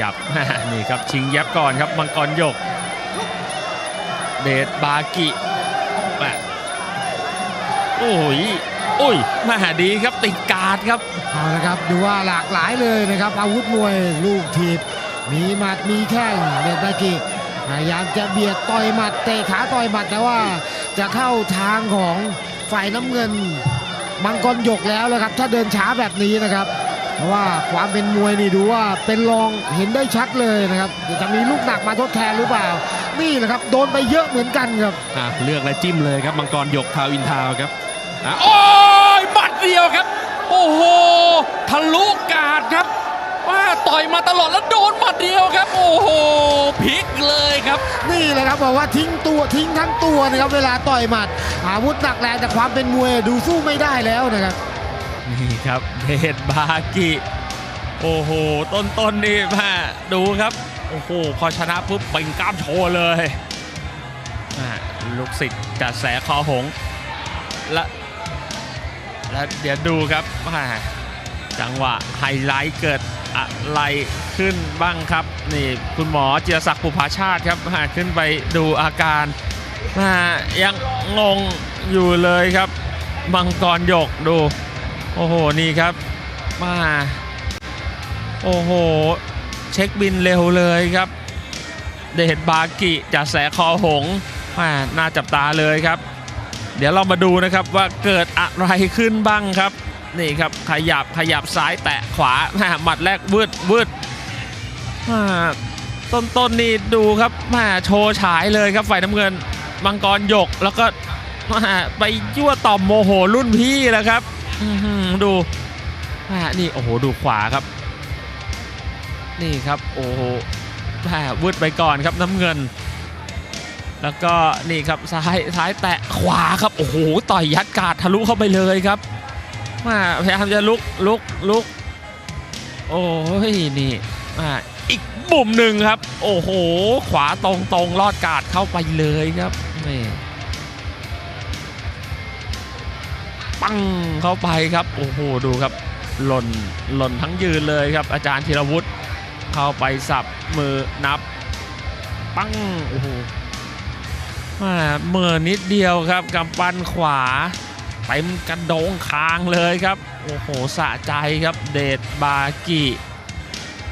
ยับนี่ครับชิงยับก่อนครับมังกรหยก เดชบากิโอ้ยโอ้ยมาดีครับติดการ์ดครับเอาละครับดูว่าหลากหลายเลยนะครับ อาวุธมวยลูกถีบมีหมัดมีแข้งเดนบากิพยายามจะเบียดต่อยหมัดเตะขาต่อยหมัดแต่ว่าจะเข้าทางของฝ่ายน้ำเงินมังกรหยกแล้วนะครับ ถ้าเดินช้าแบบนี้นะครับ เพราะว่าความเป็นมวยนี่ดูว่าเป็นรองเห็นได้ชัดเลยนะครับเดี๋ยวจะมีลูกหนักมาทดแทนหรือเปล่า นี่แหละครับโดนไปเยอะเหมือนกันครับอะเลือกและจิ้มเลยครับมังกรหยกทาวน์อินทาวน์ครับอะโอ้ยหมัดเดียวครับ โอ้โหทะลุกาดครับว่าต่อยมาตลอดแล้วโดนหมัดเดียวครับ โอ้โหพลิกเลยครับ นี่แหละครับบอกว่าทิ้งตัวทิ้งทั้งตัวนะครับเวลาต่อยหมัดอาวุธหนักแรงแต่ความเป็นมวยดูสู้ไม่ได้แล้วนะครับ นี่ครับเดชบากิโอ้โห ต้นๆนนี่แม่ดูครับ โอ้โห พอชนะปุ๊บเป่งกล้ามโชว์เลยลูกศิษย์จัดแสคอหงส์และและเดี๋ยวดูครับจังหวะไฮไลท์เกิดอะไรขึ้นบ้างครับ นี่คุณหมอจิรศักดิ์ปุภาชาติครับม่ขึ้นไปดูอาการม่ยังงงอยู่เลยครับ มังกรหยกดู โอ้โห นี่ครับมาโอ้โห เช็คบินเร็วเลยครับ เดชบากิจากแสคอหงมาน่าจับตาเลยครับ เดี๋ยวเรามาดูนะครับว่าเกิดอะไรขึ้นบ้างครับ นี่ครับขยับขยับซ้ายแตะขวาม่หมัดแรกวืดวืดมาต้นต้นๆนี่ดูครับมาโชว์ฉายเลยครับฝ่ายน้ำเงินมังกรหยกแล้วก็มาไปยั่วต่อมโมโหรุ่นพี่แล้วครับ ดูนี่โอ้โหดูขวาครับ นี่ครับโอ้โหแหม่วืดไปก่อนครับน้ำเงิน แล้วก็นี่ครับซ้ายซ้ายแตะขวาครับโอ้โหต่อยยัดกาดทะลุเข้าไปเลยครับแมาพยายามจะลุกลุกลุกโอ้ยนี่อ่าอีกบุ่มหนึ่งครับ โอ้โห ขวาตรงตรงลอดกาดเข้าไปเลยครับนี่ ปังเข้าไปครับโอ้โหดูครับ หล่นหล่นทั้งยืนเลยครับ อาจารย์ธีรวุฒิเข้าไปสับมือนับ ปังโอ้โหมาเมื่อนิดเดียวครับกำปั้นขวาเต็มกระโดงคางเลยครับ โอ้โหสะใจครับเดชบากิ